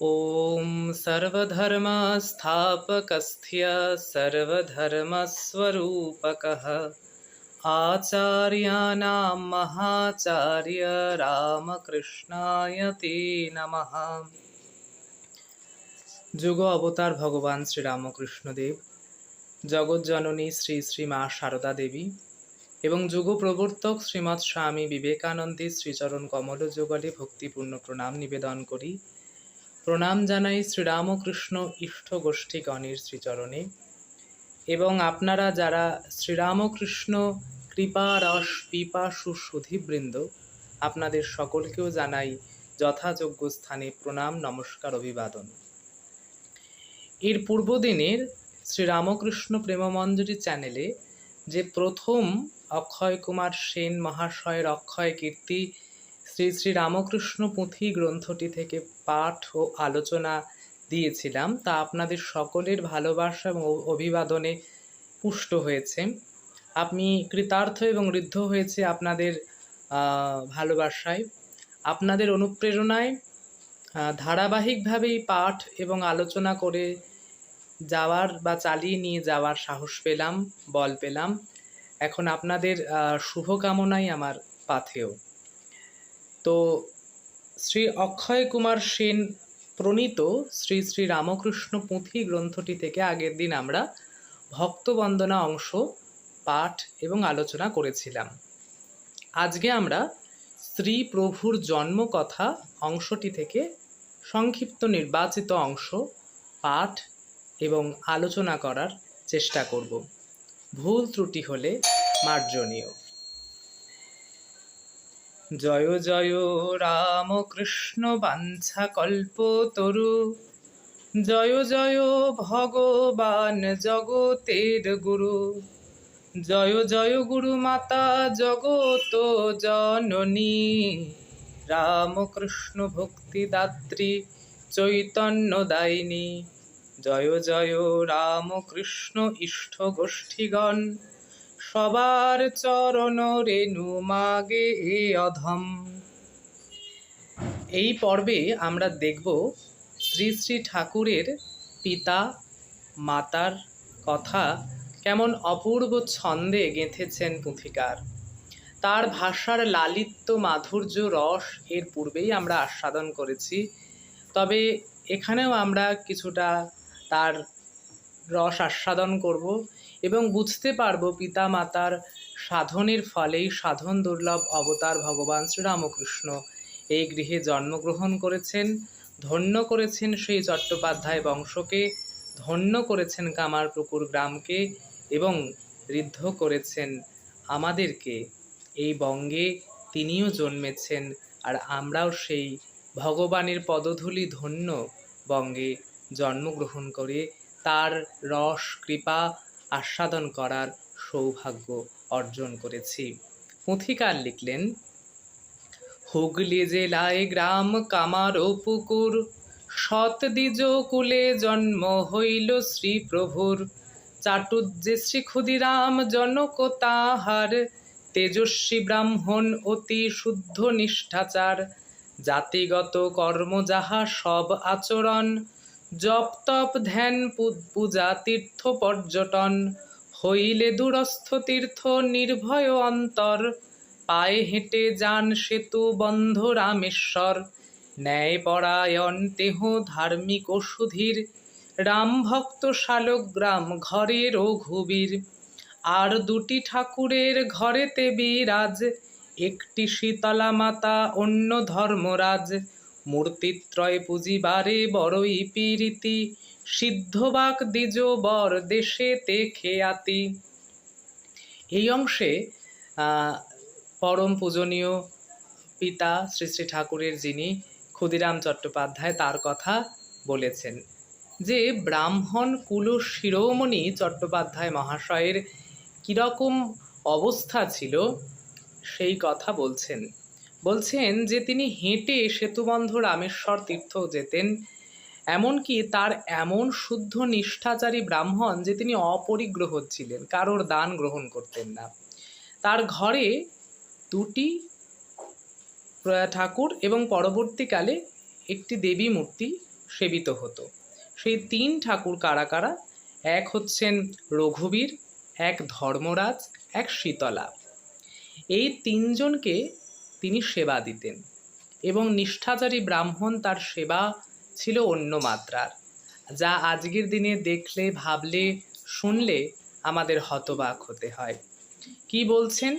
ॐ सर्वधर्मस्थापकस्थ्य सर्वधर्मस्वरूपकः आचार्याणां महाचार्य রামকৃষ্ণায় তে নমঃ যুগ অবতার ভগবান শ্রীরামকৃষ্ণদেব জগৎজননী শ্রী শ্রী মা সারদা দেবী এবং যুগ প্রবর্তক শ্রীমৎ স্বামী বিবেকানন্দী শ্রীচরণ কমল যুগলে ভক্তিপূর্ণ প্রণাম নিবেদন করি প্রণাম জানাই শ্রীরামকৃষ্ণ ইষ্ট গোষ্ঠীগণের শ্রীচরণে। এবং আপনারা যারা শ্রীরামকৃষ্ণ কৃপা রস পিপাসু সুধীবৃন্দ, আপনাদের সকলকেও জানাই যথাযোগ্য স্থানে প্রণাম, নমস্কার, অভিবাদন। এর পূর্বদিনের শ্রীরামকৃষ্ণ প্রেমমঞ্জরি চ্যানেলে যে প্রথম অক্ষয় কুমার সেন মহাশয়ের অক্ষয় কীর্তি শ্রী শ্রী রামকৃষ্ণ পুঁথি গ্রন্থটি থেকে পাঠ ও আলোচনা দিয়েছিলাম। তা আপনাদের সকলের ভালোবাসা এবং অভিবাদনে পুষ্ট হয়েছে। আমি কৃতার্থ এবং ঋদ্ধ হয়েছে আপনাদের ভালোবাসায়। আপনাদের অনুপ্রেরণায় ধারাবাহিকভাবেই পাঠ এবং আলোচনা করে যাওয়ার বা চালিয়ে নিয়ে যাওয়ার সাহস পেলাম, বল পেলাম। এখন আপনাদের শুভকামনাই আমার পাথেয়। তো শ্রী অক্ষয় কুমার সেন প্রণীত শ্রী শ্রী রামকৃষ্ণ পুঁথি গ্রন্থটি থেকে আগের দিন আমরা ভক্তবন্দনা অংশ, পাঠ এবং আলোচনা করেছিলাম। আজকে আমরা শ্রী প্রভুর জন্মকথা অংশটি থেকে সংক্ষিপ্ত নির্বাচিত অংশ, পাঠ এবং আলোচনা করার চেষ্টা করব। ভুল ত্রুটি হলে মার্জনীয়। জয় জয় রামকৃষ্ণ বাঞ্ছা কল্প তরু। জয় জয় ভগবান জগতের গুরু। জয় জয় গুরু মাতা জগত জননী। রামকৃষ্ণ ভক্তিদাত্রী চৈতন্য দায়িনী। জয় জয় রামকৃষ্ণ ইষ্ট গোষ্ঠীগণ। সবার চরণ রেণু মাগে এ অধম। এই পর্বে আমরা দেখব শ্রী শ্রী ঠাকুরের পিতা মাতার কথা, কেমন অপূর্ব ছন্দে গেঁথেছেন পুঁথিকার। তার ভাষার লালিত্য মাধুর্য রস এর পূর্বেই আমরা আস্বাদন করেছি। তবে এখানেও আমরা কিছুটা তার রস আস্বাদন করব। এবং বুঝতে পারব পিতা মাতার সাধনের ফলেই সাধন দুর্লভ অবতার ভগবান শ্রীরামকৃষ্ণ। এই গৃহে জন্মগ্রহণ করেছেন, ধন্য করেছেন সেই চট্টোপাধ্যায় বংশকে, ধন্য করেছেন কামারপুকুর গ্রামকে এবং ঋদ্ধ করেছেন আমাদেরকে। এই বঙ্গে তিনিও জন্মেছেন আর আমরাও সেই ভগবানের পদধূলি ধন্য বঙ্গে জন্মগ্রহণ করে তার রস, কৃপা আস্বাদন করার সৌভাগ্য অর্জন করেছি। পুঁথিকার লিখলেন, হুগলি জেলায় গ্রাম কামার ও পুকুর, সৎ দ্বিজ কুলে জন্ম হইল শ্রী প্রভুর চাটুজ্জে শ্রী ক্ষুদিরাম জনক তাহার, তেজস্বী ব্রাহ্মণ অতি শুদ্ধ নিষ্ঠাচার। জাতিগত কর্ম যাহা সব আচরণ জপ তপ ধ্যান পূজা তীর্থ পর্যটন, হইলে দূরস্থ তীর্থ নির্ভয় অন্তর, পায়ে হেঁটে যান সেতু বন্ধ রামেশ্বর ন্যায় পরায়ণ তেহ ধার্মিক সুধীর রাম ভক্ত শালগ্রাম ঘরে রঘুবীর। আর দুটি ঠাকুরের ঘরেতে বিরাজ, একটি শীতলা মাতা, অন্য ধর্মরাজ। মূর্তিত্রয় পুজিবারে বড়ই পীরিতি, সিদ্ধবাক দ্বিজ বর দেশে তে খেয়াতি এই অংশে পরম পূজনীয় পিতা শ্রী শ্রী ঠাকুরের যিনি ক্ষুদিরাম চট্টোপাধ্যায় তার কথা বলেছেন যে, ব্রাহ্মণ কুল শিরোমণি চট্টোপাধ্যায় মহাশয়ের কীরকম অবস্থা ছিল, সেই কথা বলছেন। বলছেন যে তিনি হেঁটে সেতুবন্ধ রামেশ্বর তীর্থ যেতেন, এমনকি তার এমন শুদ্ধ নিষ্ঠাচারী ব্রাহ্মণ যে তিনি অপরিগ্রহ ছিলেন, কারোর দান গ্রহণ করতেন না। তার ঘরে দুটি ঠাকুর এবং পরবর্তীকালে একটি দেবী মূর্তি সেবিত হতো। সেই তিন ঠাকুর কারা কারা? এক হচ্ছেন রঘুবীর, এক ধর্মরাজ, এক শীতলা। এই তিনজনকে তিনি সেবা দিতেন এবং নিষ্ঠাচারী ব্রাহ্মণ তার সেবা ছিল অন্য মাত্রার, যা আজকের দিনে দেখলে, ভাবলে, শুনলে আমাদের হতবাক হতে হয়। কি বলছেন?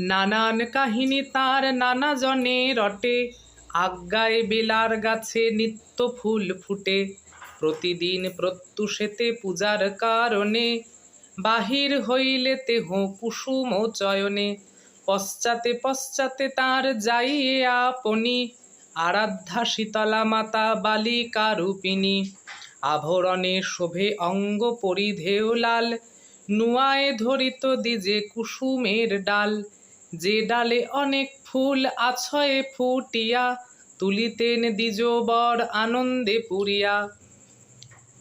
নানান কাহিনী তার নানা জনে রটে, আজ্ঞায় বেলার গাছে নিত্য ফুল ফুটে, প্রতিদিন প্রত্যুষেতে পূজার কারণে, বাহির হইলে তেহ কুসুম চয়নে পশ্চাতে পশ্চাতে তার যাইয়ে আপনি। আরাধ্যা শীতলা মাতা বালিকা রূপিণী। আভরণে শোভে অঙ্গ পরিধেয় লাল। নুয়ায় ধরিত দিজে কুসুমের ডাল। যে ডালে অনেক ফুল আছয়ে ফুটিয়া, তুলিতেন দ্বিজবর আনন্দে পুরিয়া।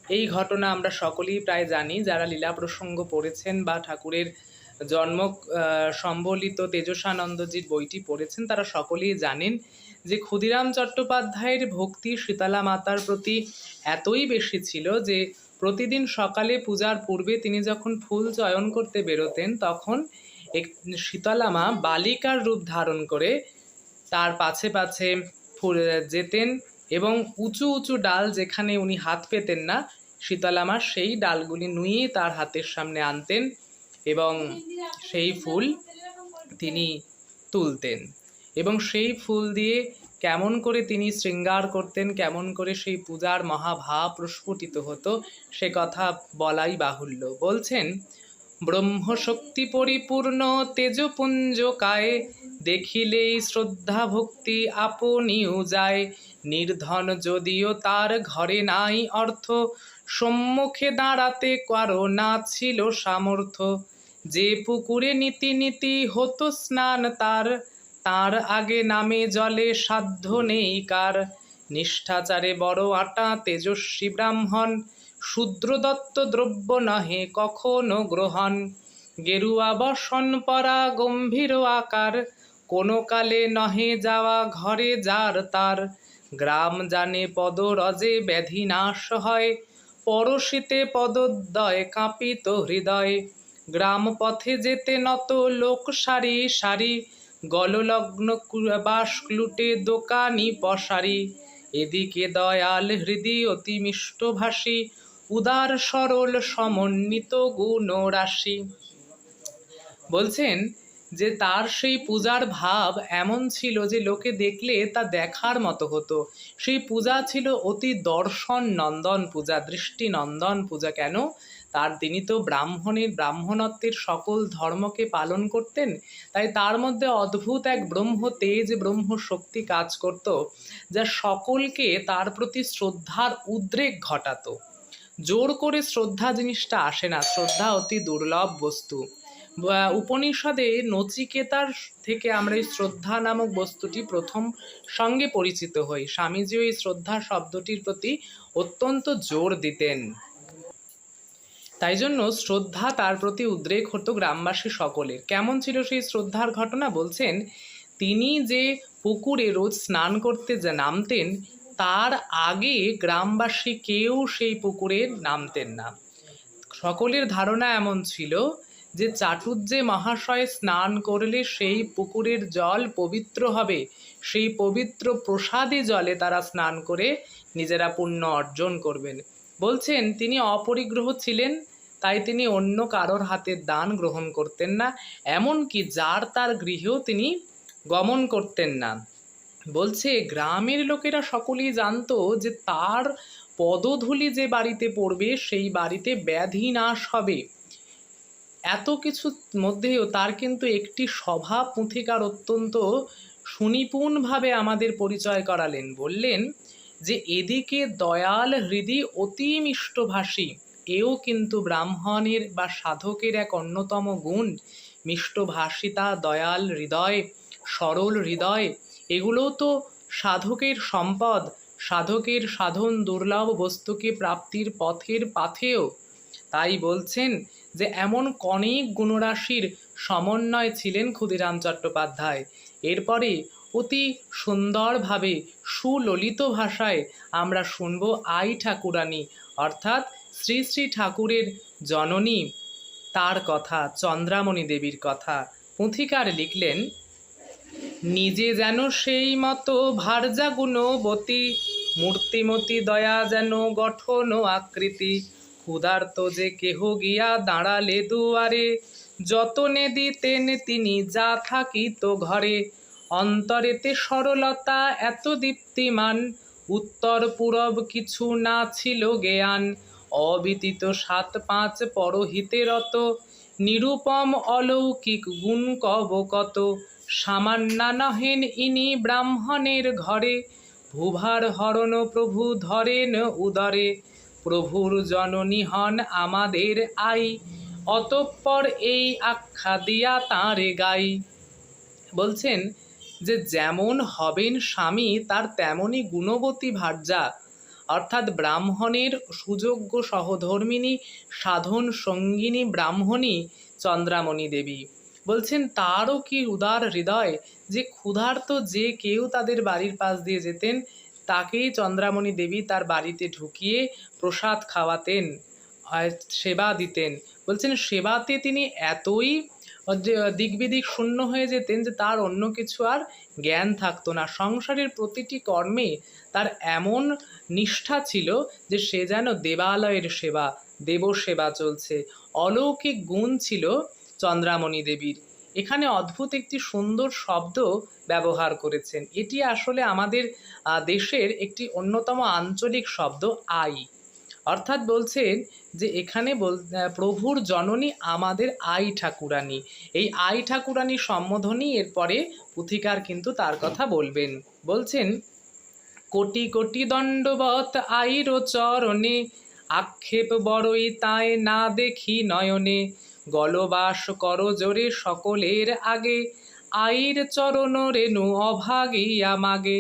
এই ঘটনা আমরা সকলেই প্রায় জানি, যারা লীলা প্রসঙ্গ পড়েছেন বা ঠাকুরের জন্ম সম্বলিত তেজসানন্দজির বইটি পড়েছেন। তারা সকলেই জানেন যে ক্ষুদিরাম চট্টোপাধ্যায়ের ভক্তি শীতলা মাতার প্রতি এতই বেশি ছিল যে প্রতিদিন সকালে পূজার পূর্বে তিনি যখন ফুল চয়ন করতে বেরোতেন, তখন এক শীতলা মা বালিকার রূপ ধারণ করে তার পাছে পাছে ফুল যেতেন এবং উঁচু উঁচু ডাল যেখানে উনি হাত পেতেন না শীতলামা সেই ডালগুলি নুয়ে তার হাতের সামনে আনতেন। এবং সেই ফুল তিনি তুলতেন। এবং সেই ফুল দিয়ে কেমন করে তিনি শৃঙ্গার করতেন, কেমন করে সেই পূজার মহাভাব প্রস্ফুটিত হতো, সে কথা বলাই বাহুল্য। বলছেন, ব্রহ্মশক্তি পরিপূর্ণ তেজপুঞ্জ কায়ে, দেখিলেই শ্রদ্ধা ভক্তি আপনিও যায়। নির্ধন যদিও তার ঘরে নাই অর্থ, সম্মুখে দাঁড়াতে কারও না ছিল সামর্থ্য। যে পুকুরে নীতি নীতি হতো স্নান তার তার আগে নামে জলে সাধ্য নেই কার। নিষ্ঠাচারে বড় আটা তেজস্বী ব্রাহ্মণ, শূদ্রদত্ত দ্রব্য নহে কখনো গ্রহণ। গেরুয়া বসন পরা গম্ভীর আকার কোনো কালে নহে যাওয়া ঘরে যার তার। গ্রাম জানে পদরজে ব্যাধি নাশ হয়, পরশিতে পদোদয় কাঁপিত হৃদয়। গ্রাম পথে যেতে নত লোক সারি সারি, গললগ্ন বাস ক্লুটে দোকানি পশারি এদিকে দয়াল হৃদি অতি মিষ্টভাষী উদার সরল সমন্বিত গুণ রাশি। বলছেন যে তার সেই পূজার ভাব এমন ছিল যে লোকে দেখলে তা দেখার মতো হতো। সেই পূজা ছিল অতি দর্শন নন্দন পূজা, দৃষ্টি নন্দন পূজা কেন? তার তিনি তো ব্রাহ্মণের ব্রাহ্মণত্বের সকল ধর্মকে পালন করতেন, তাই তার মধ্যে অদ্ভুত এক ব্রহ্ম তেজ, ব্রহ্ম শক্তি কাজ করত, যা সকলকে তার প্রতি শ্রদ্ধার উদ্রেক ঘটাতো। জোর করে শ্রদ্ধা জিনিসটা আসে না, শ্রদ্ধা অতি দুর্লভ বস্তু। উপনিষদে নচিকেতার থেকে আমরা এই শ্রদ্ধা নামক বস্তুটি প্রথম সঙ্গে পরিচিত হই। স্বামীজি ওই শ্রদ্ধা শব্দটির প্রতি অত্যন্ত জোর দিতেন। তাই জন্য শ্রদ্ধা তার প্রতি উদ্রেক হতো গ্রামবাসী সকলের। কেমন ছিল সেই শ্রদ্ধার ঘটনা বলছেন, তিনি যে পুকুরে রোজ স্নান করতে যে নামতেন, তার আগে গ্রামবাসী কেউ সেই পুকুরে নামতেন না। সকলের ধারণা এমন ছিল যে চাটুর্যে মহাশয় স্নান করলে সেই পুকুরের জল পবিত্র হবে। সেই পবিত্র প্রসাদী জলে তারা স্নান করে নিজেরা পুণ্য অর্জন করবেন। বলছেন, তিনি অপরিগ্রহ ছিলেন, তাই তিনি অন্য কারোর হাতের দান গ্রহণ করতেন না, এমনকি যার তার গৃহেও তিনি গমন করতেন না। বলছে, গ্রামের লোকেরা সকলেই জানতো যে তার পদধূলি যে বাড়িতে পড়বে, সেই বাড়িতে ব্যাধি নাশ হবে। এত কিছুর মধ্যেও তার কিন্তু একটি স্বভাব পুঁথিকার অত্যন্ত সুনিপুণভাবে আমাদের পরিচয় করালেন। বললেন যে এদিকে দয়াল হৃদি অতি মিষ্টভাষী, এও কিন্তু ব্রাহ্মণের বা সাধকের এক অন্যতম গুণ। মিষ্টভাষিতা দয়াল হৃদয়, সরল হৃদয় এগুলোও তো সাধকের সম্পদ। সাধকের সাধন দুর্লভ বস্তুকে প্রাপ্তির পথের পাথেও তাই বলছেন যে এমন অনেক গুণরাশির সমন্বয় ছিলেন ক্ষুদিরাম চট্টোপাধ্যায়। এরপরে অতি সুন্দরভাবে সুললিত ভাষায় আমরা শুনব আই ঠাকুরানী, অর্থাৎ শ্রী শ্রী ঠাকুরের জননী। তার কথা, চন্দ্রামণি দেবীর কথা। পুঁথিকার লিখলেন, নিজে যেন সেই মতো ভার্যা গুণবতী, মূর্তিমতি দয়া যেন গঠন আকৃতি, ক্ষুধার্ত যে কেহ গিয়া দাঁড়ালে দুয়ারে, যতনে দিতেন তিনি যা থাকিত ঘরে অন্তরেতে সরলতা এত দীপ্তিমান, উত্তর পূরব কিছু না ছিল জ্ঞান। অবিদিত সাত পাঁচ পরহিতেরত নিরুপম অলৌকিক গুণ কব কত। সামান্যা নহেন ইনি ব্রাহ্মণের ঘরে, ভুভার হরণ প্রভু ধরেন উদরে। প্রভুর জননী হন আমাদের আই, অতঃপর এই আখ্যা দিয়া তাঁরে গাই। বলছেন যে যেমন হবেন স্বামী, তার তেমনই গুণবতী ভার্যা। অর্থাৎ ব্রাহ্মণের সুযোগ্য সহধর্মিনী, সাধন সঙ্গিনী ব্রাহ্মণী চন্দ্রামণি দেবী। বলছেন, তারও কি উদার হৃদয় যে ক্ষুধার্ত যে কেউ তাদের বাড়ির পাশ দিয়ে যেতেন, তাকেই চন্দ্রামণি দেবী তার বাড়িতে ঢুকিয়ে প্রসাদ খাওয়াতেন সেবা দিতেন। বলছেন, সেবাতে তিনি এতই দিকবিদিক শূন্য হয়ে যেতেন যে তার অন্য কিছু আর জ্ঞান থাকতো না। সংসারের প্রতিটি কর্মে তার এমন নিষ্ঠা ছিল যে সে যেন দেবালয়ের সেবা দেব সেবা চলছে। অলৌকিক গুণ ছিল চন্দ্রামণি দেবীর। এখানে অদ্ভুত একটি সুন্দর শব্দ ব্যবহার করেছেন। এটি আসলে আমাদের দেশের একটি অন্যতম আঞ্চলিক শব্দ, আই। অর্থাৎ বলছেন যে এখানে বল প্রভুর জননী আমাদের আই ঠাকুরানী। এই আই ঠাকুরানী সম্বোধনই এরপরে পুথিকার কিন্তু তার কথা বলবেন। বলছেন, কোটি কোটি দণ্ডবত আইর চরণে, আক্ষেপ বড়ই তাই না দেখি নয়নে। গলবাস কর জোরে সকলের আগে, আইর চরণ রেণু অভাগিয়া মাগে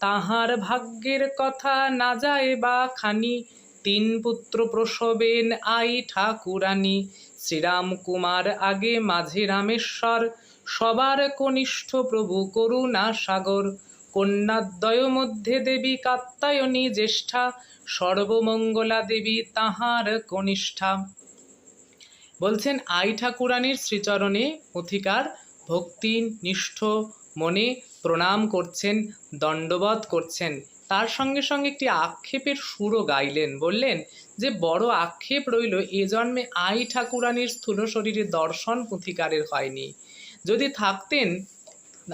তাহার ভাগ্যের কথা না যায় বা খানি তিন পুত্র প্রসবেন আই ঠাকুরানী। শ্রীরাম কুমার আগে মাঝে রামেশ্বর, সবার কনিষ্ঠ প্রভু করুণা সাগর কন্যাদ্বয় মধ্যে দেবী কাত্তায়নী জ্যেষ্ঠা, সর্বমঙ্গলা দেবী তাহার কনিষ্ঠা। বলছেন, আই ঠাকুরানীর শ্রীচরণে অধিকার, ভক্তি, নিষ্ঠ মনে প্রণাম করছেন দণ্ডবধ করছেন। তার সঙ্গে সঙ্গে একটি আক্ষেপের সুরও গাইলেন। বললেন যে, বড় আক্ষেপ রইল, এ জন্মে আই ঠাকুরানীর স্থূল শরীরে দর্শন পুঁথিকারের হয়নি। যদি থাকতেন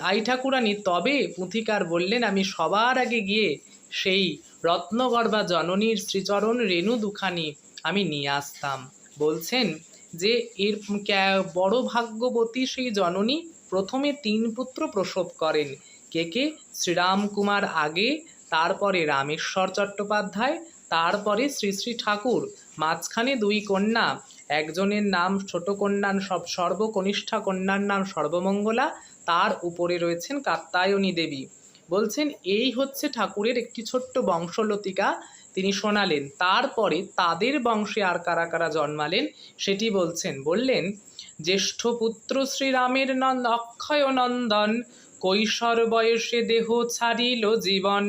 আই ঠাকুরানী, তবে পুঁথিকার বললেন, আমি সবার আগে গিয়ে সেই রত্নগর্ভা জননীর শ্রীচরণ রেণু দুখানি আমি নিয়ে আসতাম। বলছেন যে, এর বড় ভাগ্যবতী সেই জননী প্রথমে তিন পুত্র প্রসব করেন। কে কে? শ্রীরাম কুমার আগে তারপরে রামেশ্বর চট্টোপাধ্যায়, তারপরে শ্রী শ্রী ঠাকুর, মাঝখানে দুই কন্যা। একজনের নাম ছোট কন্যার সব সর্বকনিষ্ঠা কন্যার নাম সর্বমঙ্গলা, তার উপরে রয়েছেন কাত্তায়নী দেবী। বলছেন, এই হচ্ছে ঠাকুরের একটি ছোট্ট বংশলতিকা। তিনি শোনালেন, তারপরে তাদের বংশে আর কারা কারা জন্মালেন? সেটি বলছেন, বললেন, জ্যেষ্ঠ পুত্র শ্রীরামের নন্দ অক্ষয় নন্দন, কৈশোর বয়সে দেহ ছাড়িল জীবন।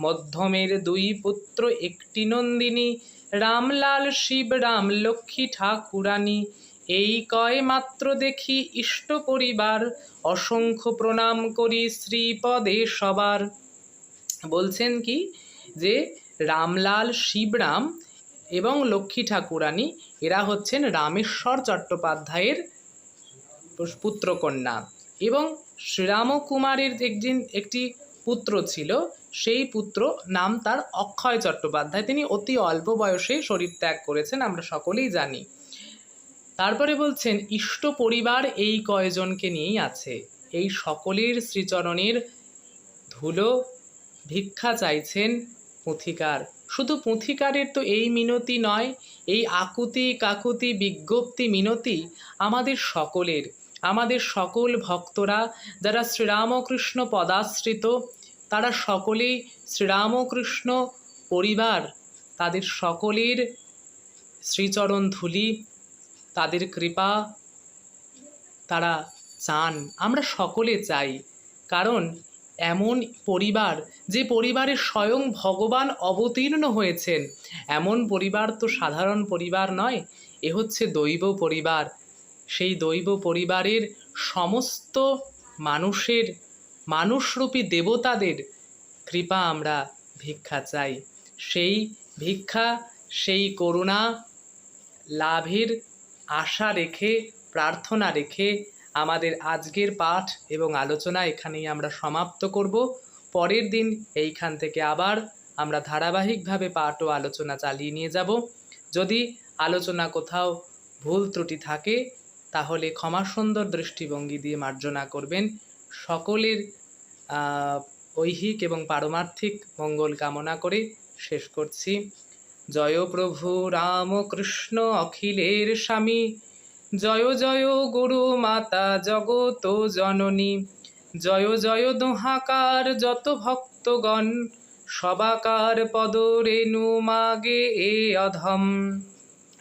মধ্যমের দুই পুত্র একটি নন্দিনী, রামলাল শিবরাম লক্ষ্মী ঠাকুরানী। এই কয় মাত্র দেখি ইষ্ট পরিবার, অসংখ্য প্রণাম করি শ্রীপদে সবার। বলছেন কি যে, রামলাল শিবরাম এবং লক্ষ্মী ঠাকুরানী, এরা হচ্ছেন রামেশ্বর চট্টোপাধ্যায়ের পুত্রকন্যা এবং শ্রীরাম কুমারের একদিন একটি পুত্র ছিল, সেই পুত্র নাম তার অক্ষয় চট্টোপাধ্যায়। তিনি অতি অল্প বয়সে শরীর ত্যাগ করেছেন, আমরা সকলেই জানি। তারপরে বলছেন, ইষ্ট পরিবার এই কয়জনকে নিয়েই আছে। এই সকলের শ্রীচরণের ধুলো ভিক্ষা চাইছেন পুঁথিকার। শুধু পুঁথিকারের তো এই মিনতি নয়, এই আকুতি কাকুতি বিজ্ঞপ্তি মিনতি আমাদের সকলের। আমাদের সকল ভক্তরা যারা শ্রীরামকৃষ্ণ পদাশ্রিত তারা সকলেই শ্রীরামকৃষ্ণ পরিবার। তাদের সকলের শ্রীচরণ ধুলি, তাদের কৃপা তারা চান। আমরা সকলে চাই, কারণ এমন পরিবার যে পরিবারে স্বয়ং ভগবান অবতীর্ণ হয়েছেন। এমন পরিবার তো সাধারণ পরিবার নয়, এ হচ্ছে দৈব পরিবার। সেই দৈব পরিবারের সমস্ত মানুষের মানুষরূপী দেবতাদের কৃপা আমরা ভিক্ষা চাই। সেই ভিক্ষা, সেই করুণা লাভের আশা রেখে, প্রার্থনা রেখে আমাদের আজকের পাঠ এবং আলোচনা এখানেই আমরা সমাপ্ত করব। পরের দিন এইখান থেকে আবার আমরা ধারাবাহিকভাবে পাঠ ও আলোচনা চালিয়ে নিয়ে যাব। যদি আলোচনা কোথাও ভুল ত্রুটি থাকে, তাহলে ক্ষমা সুন্দর দৃষ্টিভঙ্গি দিয়ে মার্জনা করবেন। সকলের ঐহিক এবং পারমার্থিক মঙ্গল কামনা করে শেষ করছি। জয় প্রভু রামকৃষ্ণ অখিলের স্বামী। জয় জয় গুরু মাতা জগত জননী। জয় জয় দোহাকার যত ভক্তগণ। সবাকার পদ রেণু মাগে এ অধম।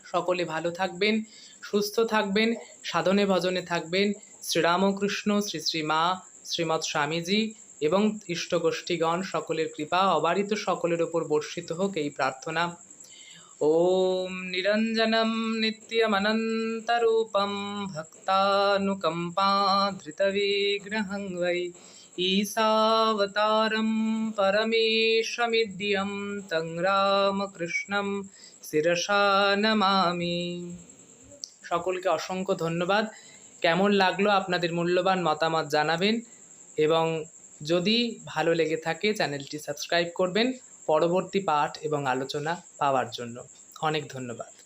সকলে ভালো থাকবেন, সুস্থ থাকবেন, সাধনে ভজনে থাকবেন। শ্রীরামকৃষ্ণ, শ্রী শ্রী মা শ্রীমৎ স্বামীজি এবং ইষ্টগোষ্ঠীগণ সকলের কৃপা অবারিত সকলের ওপর বর্ষিত হোক এই প্রার্থনা ॐ निरञ्जनं नित्यमनन्तरूपं भक्तानुकम्पाधृतविग्रहं वै ईशावतारं परमेशमिड्यं तं রামকৃষ্ণম শিরসা নমামি সকলকে অসংখ্য ধন্যবাদ কেমন লাগলো আপনাদের মূল্যবান মতামত জানাবেন এবং যদি ভালো লেগে থাকে, চ্যানেলটি সাবস্ক্রাইব করবেন। পরবর্তী পাঠ এবং আলোচনা পাওয়ার জন্য অনেক ধন্যবাদ।